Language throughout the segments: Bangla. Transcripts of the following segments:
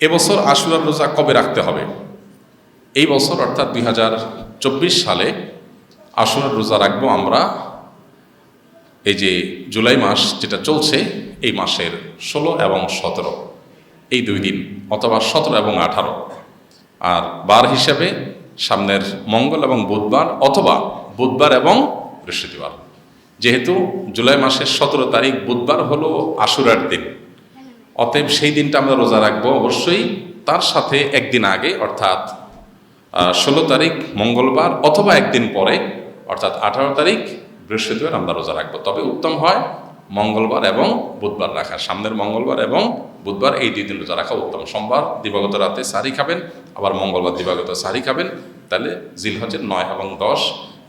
এবছর আশুরার রোজা কবে রাখতে হবে? এই বছর অর্থাৎ দুই হাজার চব্বিশ সালে আশুরার রোজা রাখব আমরা। এই যে জুলাই মাস যেটা চলছে, এই মাসের ষোলো এবং সতেরো। এই দুই দিন অথবা সতেরো এবং আঠারো। আর বার হিসাবে সামনের মঙ্গল এবং বুধবার অথবা বুধবার এবং বৃহস্পতিবার। যেহেতু জুলাই মাসের সতেরো তারিখ, বুধবার হলো আশুরার দিন। অতএব সেই দিনটা আমরা রোজা রাখব অবশ্যই। তার সাথে একদিন আগে, অর্থাৎ ষোলো তারিখ মঙ্গলবার অথবা একদিন পরে, অর্থাৎ আঠারো তারিখ বৃহস্পতিবার আমরা রোজা রাখব। তবে উত্তম হয় মঙ্গলবার এবং বুধবার রাখা। সামনের মঙ্গলবার এবং বুধবার এই দুই দিন রোজা রাখা উত্তম। সোমবার দিবাগত রাতে সারি খাবেন, আবার মঙ্গলবার দিবাগত সারি খাবেন। তাহলে জিলহজের নয় এবং দশ,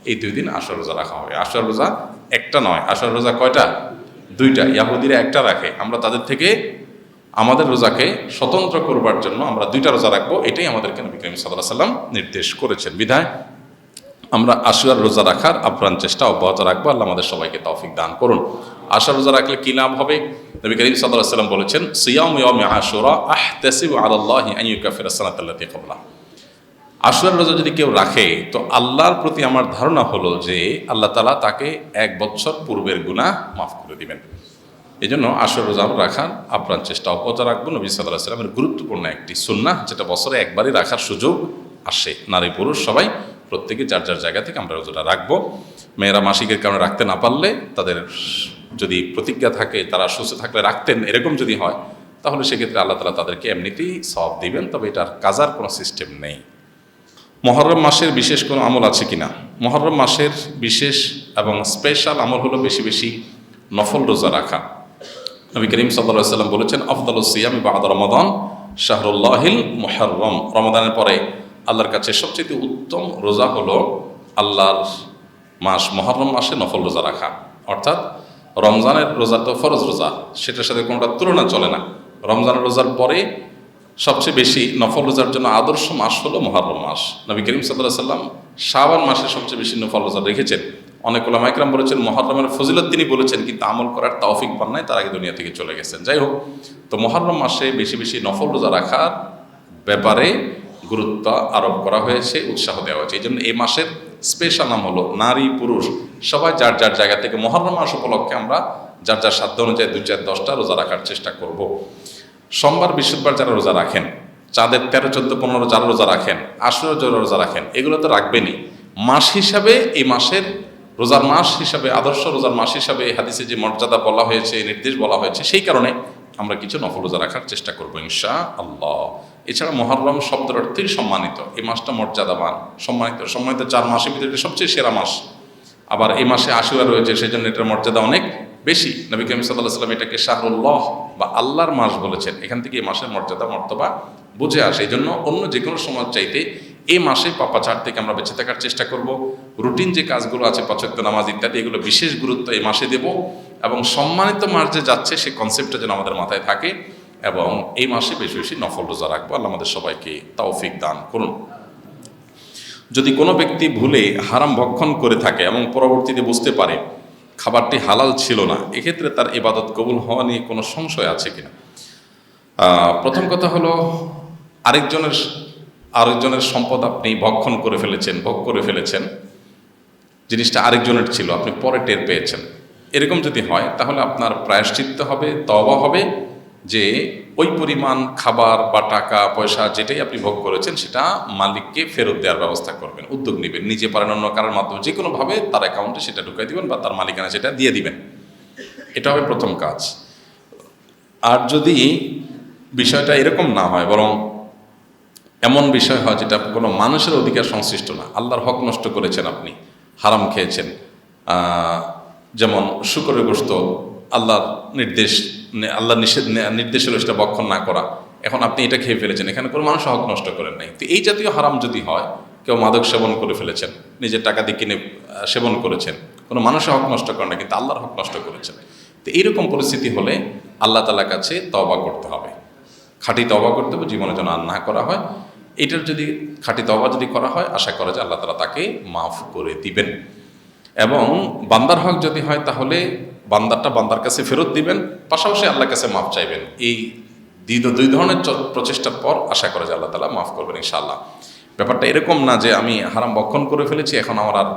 এই দুই দিন আশার রোজা রাখা হবে। আশার রোজা একটা নয়। আশার রোজা কয়টা? দুইটা। ইয়াহুদিরা একটা রাখে। আমরা তাদের থেকে আমাদের রোজাকে স্বতন্ত্র করবার জন্য আমরা দুইটা রোজা রাখব, এটাই আমাদেরকে নবী করিম সাল্লাহ সাল্লাম নির্দেশ করেছেন। বিধায় আমরা আশুয়ার রোজা রাখার আপ্রাণ চেষ্টা অব্যাহত রাখব। আল্লাহ আমাদের সবাইকে তৌফিক দান করুন। আশা রোজা রাখলে কী লাভ হবে? নবী করিম সাল্লাহ সাল্লাম বলেছেন, সিয়াম আশুরা আহ তেসিব আল্লাহ আইয়ুকাফির কবলা আশুয়ার রোজা যদি কেউ রাখে, তো আল্লাহর প্রতি আমার ধারণা হলো যে আল্লাহ তালা তাকে এক বছর পূর্বের গুনাহ মাফ করে দিবেন। এই জন্য আশুর রোজা রাখার আপ্রাণ চেষ্টা অব্যাহত রাখব। নবী সাল্লাহ সাল্লামের গুরুত্বপূর্ণ একটি সুন্নাহ যেটা বছরে একবারই রাখার সুযোগ আসে। নারী পুরুষ সবাই, প্রত্যেকে যার যার জায়গা থেকে আমরা রোজাটা রাখব। মেয়েরা মাসিকের কারণে রাখতে না পারলে তাদের যদি প্রতিজ্ঞা থাকে, তারা সুস্থ থাকলে রাখতেন এরকম যদি হয়, তাহলে সেক্ষেত্রে আল্লাহ তালা তাদেরকে এমনিতেই সব দিবেন, তবে এটার কাজার কোনো সিস্টেম নেই। মহরম মাসের বিশেষ কোনো আমল আছে কিনা? মহরম মাসের বিশেষ এবং স্পেশাল আমল হলো বেশি বেশি নফল রোজা রাখা। নবী করিম সাল্লা সাল্লাম বলেছেন আফদাল সিয়াম বাদ রমাদান শাহরুল্লাহিল মুহররম। রমাদানের পরে আল্লাহর কাছে সবচেয়ে উত্তম রোজা হলো আল্লাহর মাস মহরম মাসে নফল রোজা রাখা। অর্থাৎ রমজানের রোজা তো ফরজ রোজা, সেটার সাথে কোনোটা তুলনা চলে না। রমজানের রোজার পরে সবচেয়ে বেশি নফল রোজার জন্য আদর্শ মাস হলো মহরম মাস। নবী করিম সাল্লাহ সাল্লাম শাবান মাসে সবচেয়ে বেশি নফল রোজা রেখেছেন। অনেক ওলামাইকরাম বলেছেন মহরমের ফজিলত তিনি বলেছেন, কিন্তু আমল করার তৌফিক পান নাই, তার আগে দুনিয়া থেকে চলে গেছেন। যাই হোক, তো মহরম মাসে বেশি বেশি নফল রোজা রাখার ব্যাপারে গুরুত্ব আরোপ করা হয়েছে, উৎসাহ দেওয়া হয়েছে। এই জন্য এই মাসের স্পেশাল নাম হলো নারী পুরুষ। সবাই যার যার জায়গা থেকে মহরম মাস উপলক্ষে আমরা যার যার সাধ্য অনুযায়ী দু চার দশটা রোজা রাখার চেষ্টা করব। সোমবার, বৃহস্পতিবার যারা রোজা রাখেন, চাঁদের তেরো, চোদ্দ, পনেরো যারা রোজা রাখেন আশুরা যারা রোজা রাখেন, এগুলো তো রাখবেনই। মাস হিসাবে এই মাসের রোজার মাস হিসাবে, আদর্শ রোজার মাস হিসাবে হাদিসে যে মর্যাদা বলা হয়েছে নির্দেশ বলা হয়েছে, সেই কারণে আমরা কিছু নফল রোজা রাখার চেষ্টা করব ইনশা আল্লাহ এছাড়া মহরম শব্দের অর্থেই সম্মানিত। এই মাসটা মর্যাদাবান। সম্মানিত সম্মানিত চার মাসের ভিতরে সবচেয়ে সেরা মাস। আবার এই মাসে আশুরা রয়েছে সেই জন্য এটার মর্যাদা অনেক বেশি। নবী করিম সাল্লাহ সাল্লাম এটাকে শাহরুল্লাহ বা আল্লাহর মাস বলেছেন। এখান থেকে এই মাসের মর্যাদা, মর্তবা বুঝে আসে। এই জন্য অন্য যে কোনো সময় চাইতে এই মাসে পাপা পাপাচার থেকে আমরা বেঁচে থাকার চেষ্টা করব। রুটিন যে কাজগুলো আছে পছন্দ নামাজ ইত্যাদি, এগুলো বিশেষ গুরুত্ব এই মাসে দেব এবং সম্মানিত মাস যে যাচ্ছে সেই কনসেপ্টটা যেন আমাদের মাথায় থাকে এবং এই মাসে বেশি বেশি নফল রোজা রাখব। আল্লাহ আমাদের সবাইকে তৌফিক দান করুন। যদি কোনো ব্যক্তি ভুলে হারাম ভক্ষণ করে থাকে এবং পরবর্তীতে বুঝতে পারে খাবারটি হালাল ছিল না, এক্ষেত্রে তার ইবাদত কবুল হওয়া নিয়ে কোনো সংশয় আছে কিনা? প্রথম কথা হলো, আরেকজনের আরেকজনের সম্পদ আপনি ভক্ষণ করে ফেলেছেন, ভোগ করে ফেলেছেন। জিনিসটা আরেকজনের ছিল, আপনি পরে টের পেয়েছেন। এরকম যদি হয়, তাহলে আপনার প্রায়শ্চিত্ত হবে তবা হবে যে ওই পরিমাণ খাবার বা টাকা, পয়সা যেটাই আপনি ভোগ করেছেন, সেটা মালিককে ফেরত দেওয়ার ব্যবস্থা করবেন, উদ্যোগ নেবেন। নিজে পারেন অন্য কারোর মাধ্যমে যে কোনোভাবে তার অ্যাকাউন্টে সেটা ঢুকাই দিবেন বা তার মালিকানা সেটা দিয়ে দিবেন। এটা হবে প্রথম কাজ। আর যদি বিষয়টা এরকম না হয়, বরং এমন বিষয় হয় যেটা কোনো মানুষের অধিকার সংশ্লিষ্ট না, আল্লাহর হক নষ্ট করেছেন আপনি হারাম খেয়েছেন। যেমন শুকরের গোস্ত আল্লাহর নির্দেশ আল্লাহর নিষেধ নির্দেশ হলো সেটা বক্ষণ না করা। এখন আপনি এটা খেয়ে ফেলেছেন, এখানে কোনো মানুষ হক নষ্ট করেন নাই। তো এই জাতীয় হারাম যদি হয়, কেউ মাদক সেবন করে ফেলেছেন, নিজের টাকা দিয়ে কিনে সেবন করেছেন, কোনো মানুষের হক নষ্ট করেন না, কিন্তু আল্লাহর হক নষ্ট করেছেন। তো এইরকম পরিস্থিতি হলে আল্লাহ তালার কাছে তবা করতে হবে। খাঁটি তবা করতে হবে, জীবনে যেন আর না করা হয়। এটার যদি খাঁটি তবা যদি করা হয়, আশা করা যায় আল্লাহ তালা তাকে মাফ করে দিবেন। এবং বান্দার হক যদি হয়, তাহলে বান্দারটা বান্দার কাছে ফেরত দিবেন, পাশাপাশি আল্লাহর কাছে মাফ চাইবেন। এই দুই ধরনের প্রচেষ্টার পর আশা করে যে আল্লাহ তালা মাফ করবেন ইনশাআল্লাহ। ব্যাপারটা এরকম না যে আমি হারাম বক্ষণ করে ফেলেছি, এখন আমার আর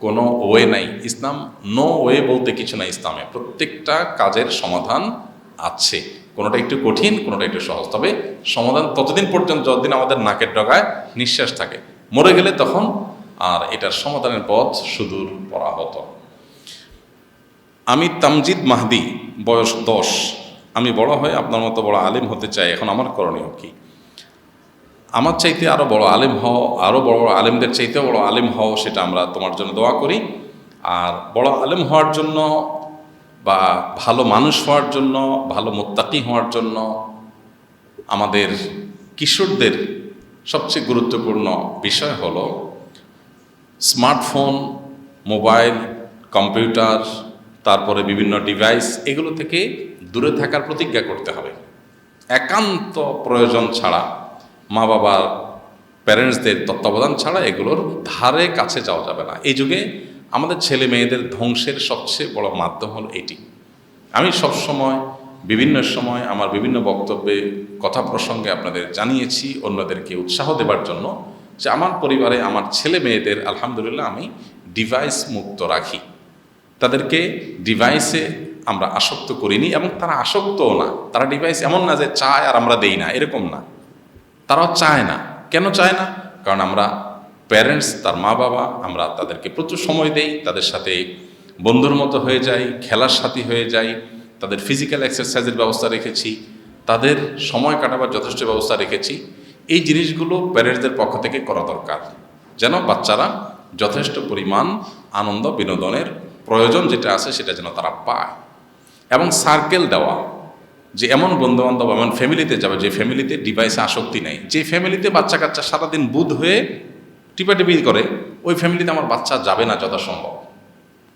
কোনো ওয়ে নাই। ইসলাম নো ওয়ে বলতে কিছু নাই ইসলামে। প্রত্যেকটা কাজের সমাধান আছে। কোনোটা একটু কঠিন, কোনোটা একটু সহজ। তবে সমাধান ততদিন পর্যন্ত যতদিন আমাদের নাকের ডগায় নিঃশ্বাস থাকে, মরে গেলে তখন আর এটার সমাধানের পথ সুদূর পরাহত আমি তামজিদ মাহদি, বয়স দশ। আমি বড় হয়ে আপনার মতো বড় আলেম হতে চাই, এখন আমার করণীয় কি? আমার চাইতে আরও বড় আলেম হও আরও বড় বড় আলেমদের চাইতেও বড় আলেম হও, সেটা আমরা তোমার জন্য দোয়া করি। আর বড় আলেম হওয়ার জন্য বা ভালো মানুষ হওয়ার জন্য, ভালো মোত্তাকি হওয়ার জন্য আমাদের কিশোরদের সবচেয়ে গুরুত্বপূর্ণ বিষয় হল স্মার্টফোন, মোবাইল, কম্পিউটার, তারপরে বিভিন্ন ডিভাইস, এগুলো থেকে দূরে থাকার প্রতিজ্ঞা করতে হবে। একান্ত প্রয়োজন ছাড়া, মা বাবার প্যারেন্টসদের তত্ত্বাবধান ছাড়া এগুলোর ধারে কাছে যাওয়া যাবে না। এই যুগে আমাদের ছেলে মেয়েদের ধ্বংসের সবচেয়ে বড় মাধ্যম হল এটি। আমি সবসময়, বিভিন্ন সময় আমার বিভিন্ন বক্তব্যে কথা প্রসঙ্গে আপনাদের জানিয়েছি, অন্যদেরকে উৎসাহ দেবার জন্য যে আমার পরিবারে আমার ছেলে মেয়েদের আলহামদুলিল্লাহ আমি ডিভাইস মুক্ত রাখি। তাদেরকে ডিভাইসে আমরা আসক্ত করিনি এবং তারা আসক্তও না। তারা ডিভাইস এমন না যে চায় আর আমরা দেই না, এরকম না। তারাও চায় না। কেন চায় না? কারণ আমরা প্যারেন্টস তার মা বাবা, আমরা তাদেরকে প্রচুর সময় দেই, তাদের সাথে বন্ধুর মতো হয়ে যাই, খেলার সাথী হয়ে যাই, তাদের ফিজিক্যাল এক্সারসাইজের ব্যবস্থা রেখেছি, তাদের সময় কাটাবার যথেষ্ট ব্যবস্থা রেখেছি। এই জিনিসগুলো প্যারেন্টসদের পক্ষ থেকে করা দরকার, যেন বাচ্চারা যথেষ্ট পরিমাণ আনন্দ বিনোদনের প্রয়োজন যেটা আছে সেটা যেন তারা পায়। এবং সার্কেল দেওয়া, যে এমন বন্ধু বান্ধব এমন ফ্যামিলিতে যাবে যে ফ্যামিলিতে ডিভাইসে আসক্তি নেই, যে ফ্যামিলিতে বাচ্চা কাচ্চা সারাদিন বুধ হয়ে টিপাটিপি করে, ওই ফ্যামিলিতে আমার বাচ্চা যাবে না যথাসম্ভব।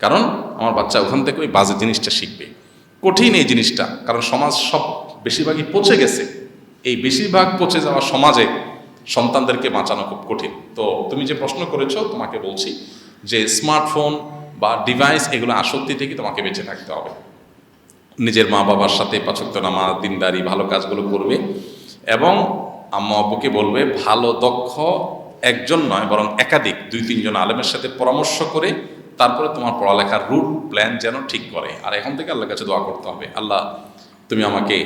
কারণ আমার বাচ্চা ওখান থেকে ওই বাজে জিনিসটা শিখবে। কঠিন এই জিনিসটা, কারণ সমাজ সব বেশিরভাগই পচে গেছে। এই বেশিরভাগ পচে যাওয়া সমাজে সন্তানদেরকে বাঁচানো খুব কঠিন। তো তুমি যে প্রশ্ন করেছ, তোমাকে বলছি যে স্মার্টফোন বা ডিভাইস এগুলো আসক্তি থেকে তোমাকে বেঁচে থাকতে হবে। নিজের মা বাবার সাথে পাচক্ত নামাজ দিনদারি, ভালো কাজগুলো করবে এবং আম্মা আব্বুকে বলবে, ভালো, দক্ষ একজন নয়, বরং একাধিক, দুই, তিনজন আলেমের সাথে পরামর্শ করে তারপরে তোমার পড়ালেখার রুট প্ল্যান যেন ঠিক করে। আর এখন থেকে আল্লাহর কাছে দোয়া করতে হবে, আল্লাহ, তুমি আমাকে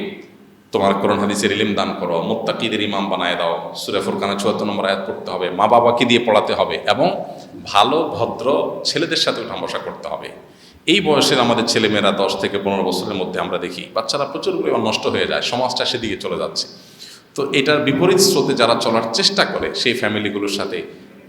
তোমার করোন হাদিসের ইলিম দান করো, মোত্তাকিদের ইমাম বানায় দাও, সুরে ফুরকানের চুয়াত্তর নম্বর আয়াত পড়তে হবে মা বাবাকে দিয়ে পড়াতে হবে এবং ভালো, ভদ্র ছেলেদের সাথে উঠা বসা করতে হবে। এই বয়সের আমাদের ছেলেমেয়েরা দশ থেকে পনেরো বছরের মধ্যে আমরা দেখি, বাচ্চারা প্রচুর পরিমাণ নষ্ট হয়ে যায়, সমাজটা সেদিকে চলে যাচ্ছে। তো এটার বিপরীত স্রোতে যারা চলার চেষ্টা করে, সেই ফ্যামিলিগুলোর সাথে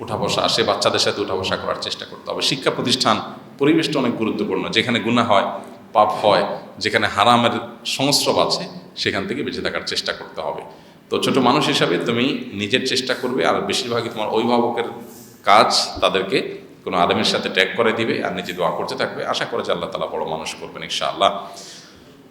উঠা বসা সে বাচ্চাদের সাথে উঠা বসা করার চেষ্টা করতে হবে। শিক্ষা প্রতিষ্ঠান পরিবেশটা অনেক গুরুত্বপূর্ণ। যেখানে গুণা হয়, পাপ হয়, যেখানে হারামের সংস্রব আছে, সেখান থেকে বেঁচে থাকার চেষ্টা করতে হবে। তো ছোট মানুষ হিসাবে তুমি নিজের চেষ্টা করবে, আর বেশিরভাগই তোমার অভিভাবকের কাজ তাদেরকে কোনো আলেমের সাথে ট্যাগ করে দিবে, আর নিজে দোয়া করতে থাকবে। আশা করে যে আল্লাহ তালা বড় মানুষ করবেন ইনশাআল্লাহ।